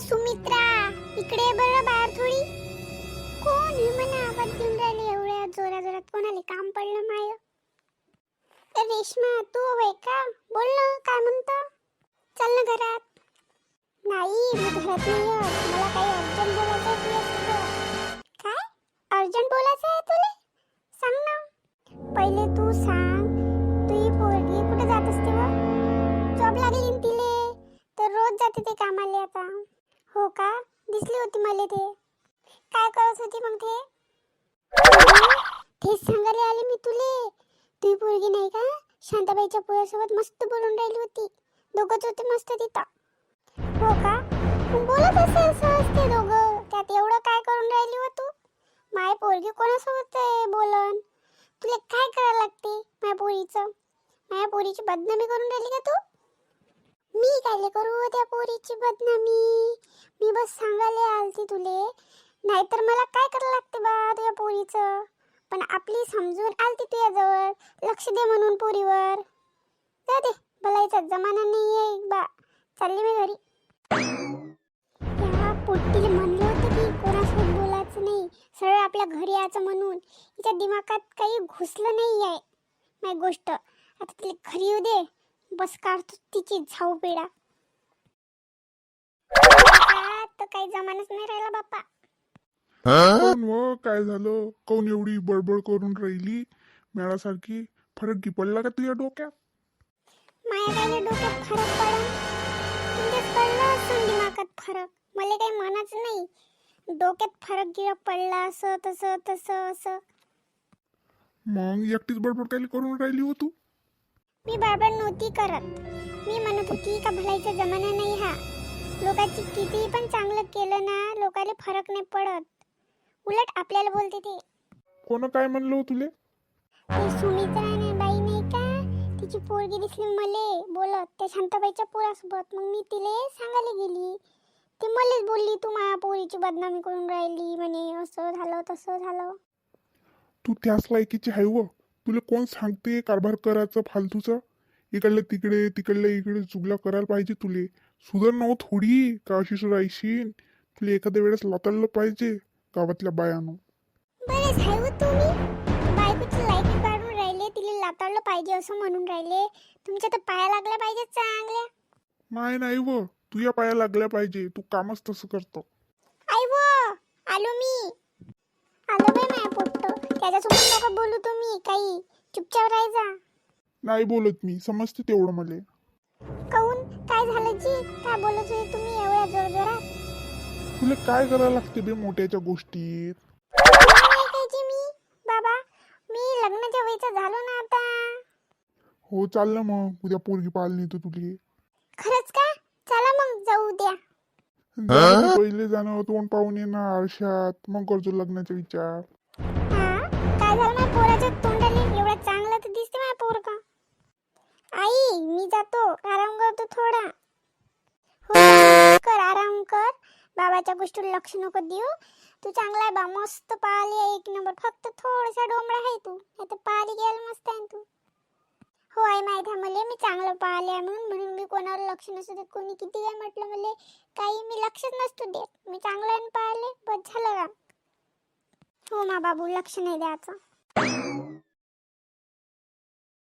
सुमित्रा. इकडे बरं बाहेर थोडी. कोण आहे म्हणा आवाज देऊन राहिले एवढ्या जोरा जोरात कोणाले काम पडलं माय? ए, रेश्मा तू होय का? बोल ना काय म्हणतो? चल ना घरात. नाही मी घरात नाही मला काही अर्जंट बोलायचं आहे काय? अर्जंट बोलायचं आहे तुला? सांग ना. पहिले तू सांग तू ही पोरगी कुठे जात असते व? जॉब लागली तिले. तर रोज जाते ते कामाले आता. हो का? दिसली होती मला ते. काय करत होती मग ते? तेच सांगायला आले मी तुले. तुझी पोरगी नाही का? शांताबाईच्या पोरासोबत मस्त बोलून राहिली होती. दोघंच होते मस्त तिथं. हो का? बोलत असेल सहज ते दोघं. त्यात एवढं काय करून राहिली हो तू? माय पोरगी कोणासोबत आहे बोलन? तुला काय करायला लागते माझ्या पोरीचं? माझ्या पोरीची बदनामी करून राहिली का तू? मी काय करू त्या पोरीची बदनामी? मी बस सांगायला आलती तुले. नाहीतर मला काय करायला लागते बा तुझ्या पोरीचं? पण आपली समजून आलती तुझ्याजवळ. लक्ष दे म्हणून पोरीवर. जाऊ दे भलायचा जमाना नाही आहे बा. चालली मी घरी. या पोट्टीला म्हणलं होतं की कोणासोबत बोलायचं नाही. सरळ आपल्या घरी यायचं म्हणून. तिच्या दिमागात काही घुसलं नाही आहे माझी गोष्ट. आता तिला घरी येऊ दे. बस काढतो तिची झाऊ पेडा तर काही जमानच नाही राहिला बाप्पा. व? काय झालं? कोण एवढी बडबड करून राहिली? मेळासारखी फरक की पडला का तुझ्या डोक्यात? माया काही डोक्यात फरक पडला दिमागात फरक? मला काही मनाचं नाही. डोक्यात फरक गिरक पडला असं तसं तसं असं. मग एकटीच बडबड काय करून राहिली हो तू? मी बडबड नव्हती करत. मी म्हणत होती का भलाईचा जमाना नाही हा. लोकांची कितीही पण चांगलं केलं ना लोकांना फरक नाही पडत. उलट आपल्याला बोलते ते. कोण काय म्हणलं हो तुले? ते सुमित्रा ना बाई नाही का? तिची पोरगी दिसली मले बोलत. त्या शांताबाईच्या पोरासोबत. मग मी तिले सांगायला गेली. ती मलेच बोलली तू माझ्या पोरीची बदनामी करून राहिली म्हणे. असं झालं तसं झालं. तू त्याच लायकीची आहे व तुला कोण सांगते कारभार करायचं फालतूचं? इकडलं तिकडे तिकडल्या इकडे चुगल्या करायला पाहिजे तुले. सुधर नव थोडी का अशीच राहशील? तुला एखाद्या वेळेस लाताडलं पाहिजे गावातल्या बायानं. बरेच आहे हो तुम्ही. बायकोची लायकी काढून राहिले तिला लाताडलं पाहिजे असं म्हणून राहिले. तुमच्या तर पाया लागल्या पाहिजे चांगल्या. नाही नाही व. तुझ्या पाया लागल्या पाहिजे. तू कामच तसं करतो. आई वो आलो मी. त्याच्यासोबत नका बोलू तुम्ही काही. चुपचाप राहायचा नाही बोलत मी समजते तेवढं मला. काऊन? काय झालं जी? काय बोलत होते तुम्ही एवढ्या जोर जोरात तुला काय करायला लागते बे मोठ्याच्या गोष्टीत? नाही ऐकायची मी? बाबा मी लग्नाच्या वयचा झालो ना आता. हो चाललं मग. उद्या पोरगी नाही तर तुले. खरंच का? चला मग जाऊ द्या जाऊ दे, पहिले जाणं तोंड पाहून येणार आरशात. मग करतो लग्नाचा विचार. हा आई मी जातो. आराम करतो थोडा. हो कर आराम कर. बाबाच्या गोष्टीवर लक्ष नको देऊ. तू चांगला आहे बा मस्त पाली आहे एक नंबर. फक्त थोडासा डोंबळा आहे तू. नाही तर पाहिली गेला मस्त आहे तू. हो आई माहिती आहे मला. मी चांगलं पाहिले आहे म्हणून म्हणून मी कोणावर लक्ष नसू देत. कोणी किती काय म्हटलं मला काही मी लक्षच नसतो देत. मी चांगलं आहे पाहिले बस झालं का हो मा बाबू लक्ष नाही द्यायचं.